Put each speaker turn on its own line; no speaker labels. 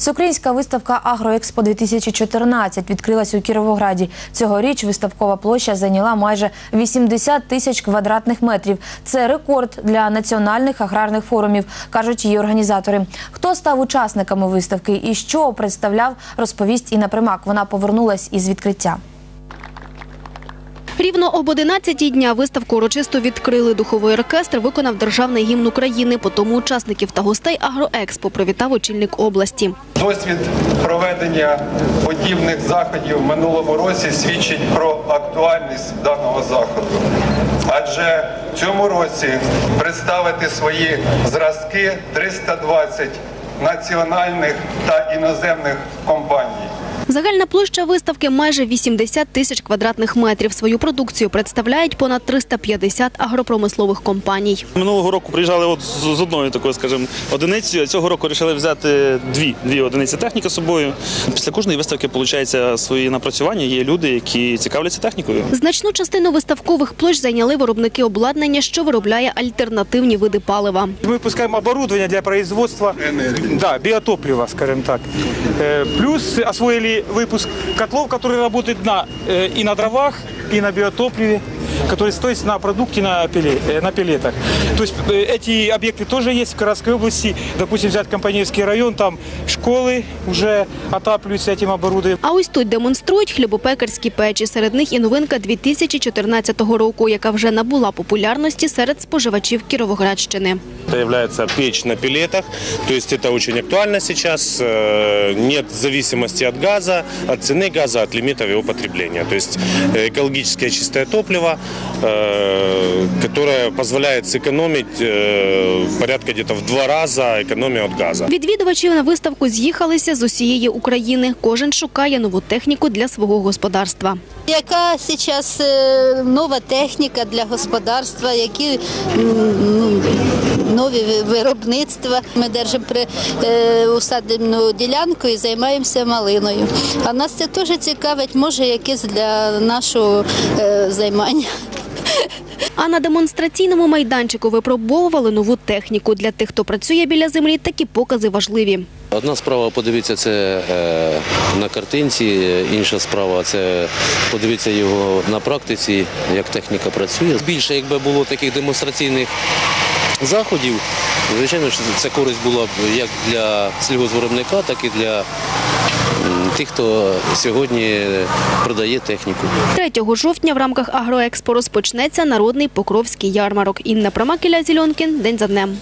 Всеукраїнська виставка Агроекспо 2014 відкрилась у Кіровограді. Цьогоріч виставкова площа зайняла майже 80 тисяч квадратних метрів. Це рекорд для національних аграрних форумів, кажуть її організатори. Хто став учасниками виставки і що представляв, розповість Інна Примак. Вона повернулась із відкриття.
Рівно об 11-й дня виставку урочисто відкрили. Духовий оркестр виконав державний гімн України. Потому учасників та гостей Агроекспо привітав очільник області.
Досвід проведення подібних заходів в минулому році свідчить про актуальність даного заходу. Адже в цьому році представити свої зразки 320 національних та іноземних компаній.
Загальна площа виставки майже 80 тисяч квадратних метрів. Свою продукцію представляють понад 350 агропромислових компаній.
Минулого року приїжджали от з з одною такою, скажімо, одиницею. Цього року вирішили взяти дві, дві одиниці техніки з собою. Після кожної виставки виходить свої напрацювання. Є люди, які цікавляться технікою.
Значну частину виставкових площ зайняли виробники обладнання, що виробляє альтернативні види палива.
Мы выпускаем оборудование для производства да, биотоплива, скажем так. Э, Плюс освоили выпуск котлов, которые работают на, э, и на дровах, и на биотопливе, которые стоят на продукте на, пеле- э, на пелетах. То есть э, эти объекты тоже есть в Каратской области. Допустим, взять Компанейский район, там школы уже отапливаются этим оборудованием.
А ось тут демонструють хлібопекарські печі. Серед них і новинка 2014 року, яка вже набула популярності серед споживачів Кіровоградщини.
Появляется печь на пилетах, то есть это очень актуально сейчас. Э, Нет зависимости от газа, от цены газа, от лимитов его потребления. То есть э, экологическое чистое топливо, э, которое позволяет сэкономить э, порядка где-то в два раза экономию от газа.
Відвідувачі на виставку з'їхалися з усієї України. Кожен шукає нову техніку для свого господарства.
Яка зараз е, нова техніка для господарства, які м, ну, нові виробництва. Ми держимо при е, усадебну ділянку і займаємося малиною. А нас це теж цікавить, може, якесь для нашого е, займання.
А на демонстраційному майданчику випробовували нову техніку. Для тих, хто працює біля землі, такі покази важливі.
Одна справа подивитися це е, на картинці, інша справа це подивитися його на практиці, як техніка працює. Більше, якби було таких демонстраційних заходів, звичайно, що це користь була б як для сільгозвиробника, так і для тих, хто сьогодні продає техніку.
3 жовтня в рамках Агроекспо розпочнеться народний покровський ярмарок. Інна Промакіля Зільонкін. День за днем.